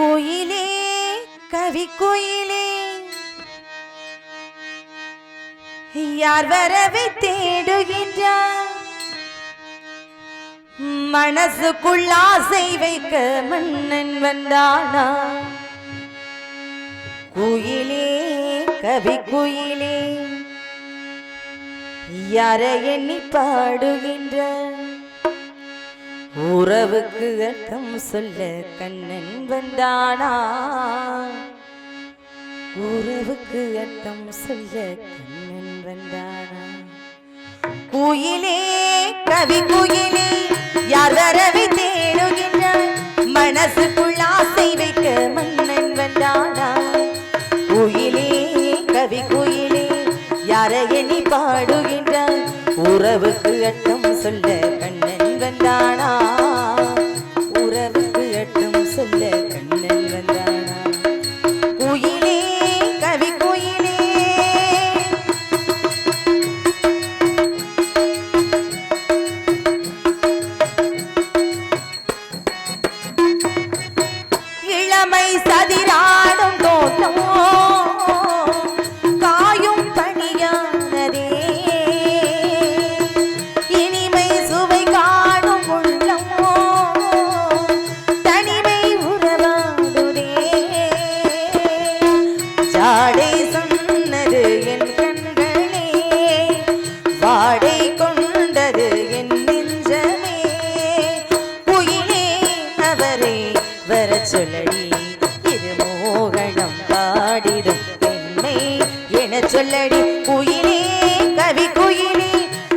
கோயிலே கவி கோயிலே. யார் வரவை தேடுகின்றார்? மனசுக்குள் ஆசை வைக்க மன்னன் வந்தானா? குயிலே கவி குயிலே. யாரை எண்ணி பாடுகின்ற உறவுக்கு அர்த்தம் சொல்ல கண்ணன் வந்தானா? உறவுக்கு அர்த்தம் சொல்ல கண்ணன் வந்தானா? குயிலே கவி குயிலே யார் வரவை தேடுகின்ற மனசுக்குள் ஆசை வைக்க மன்னன் வந்தானா? குயிலே கவி குயிலே யாரையனி பாடுகின்ற உறவுக்கு அட்டம் சொல்ல இளமை சதிராடும் பாடிடும் பெண்மை என சொல்லடி குயிலே கவி குயிலே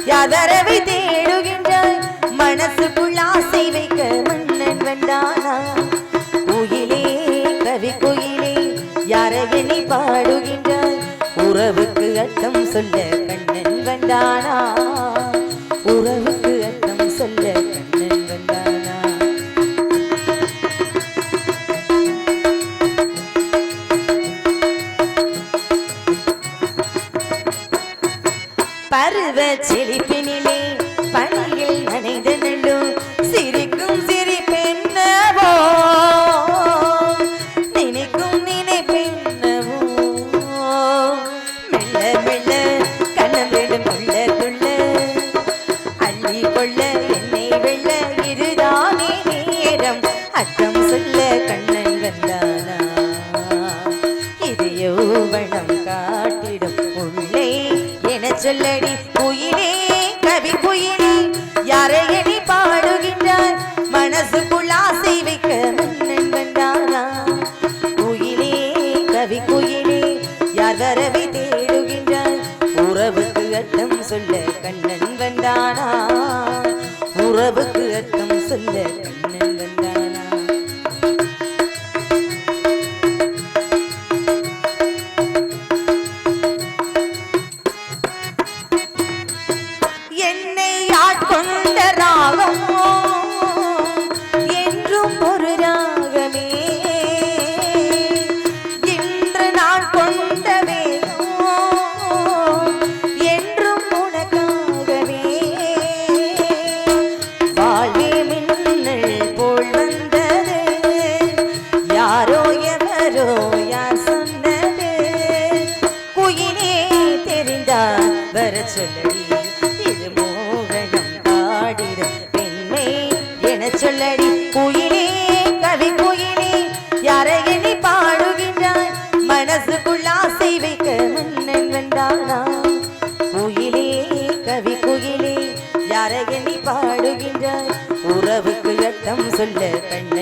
யாதரவை தேடுகின்றாய். மனசுக்குள் ஆசை வைக்க மன்னன் வந்தானா குயிலே கவி குயிலே யாரவினை பாடுகின்றாய்? உறவுக்கு அர்த்தம் சொல்ல கண்ணன் வந்தானா பருவ செழிப்பினிலே பணியில் நனைந்த நல்லும் சிரிக்கும் சிரிப்பென்னவோ? நினைக்கும் நினைப்பென்னவோ? மெல்ல மெல்ல கண்ணம் வேண்டும் கொள்ள கொள்ள அள்ளி கொள்ள என்னை வெள்ள இருதானே நேரம்? அர்த்தம் சொல்ல கண்ணன் வந்தானா? இது யௌவனம் காட்டிடும் உள்ளே என சொல்ல யார் வரவை தேடுகின்றார் உறவுக்கு அர்த்தம் சொல்ல கண்ணன் வந்தானா? உறவுக்கு யாரோ யார் சொன்னது? குயிலே தெரிந்தா வர சொல்லடி. இது மோகனம் பாடிட பெண்மை என சொல்லடி. குயிலே கவி குயிலே யாரை எண்ணி பாடுகின்றாய்? மனசுக்குள்ள ஆசை வைக்க மன்னன் வந்தானா? குயிலே கவி குயிலே யாரை எண்ணி பாடுகின்றாய்? உறவுக்கு ரத்தம் சொல்ல கண்ணன்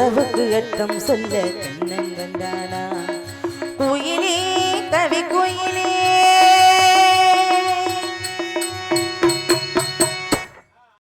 உறவுக்கு அர்த்தம் சொல்ல கண்ணன் வந்தானா குயிலே கவி குயிலே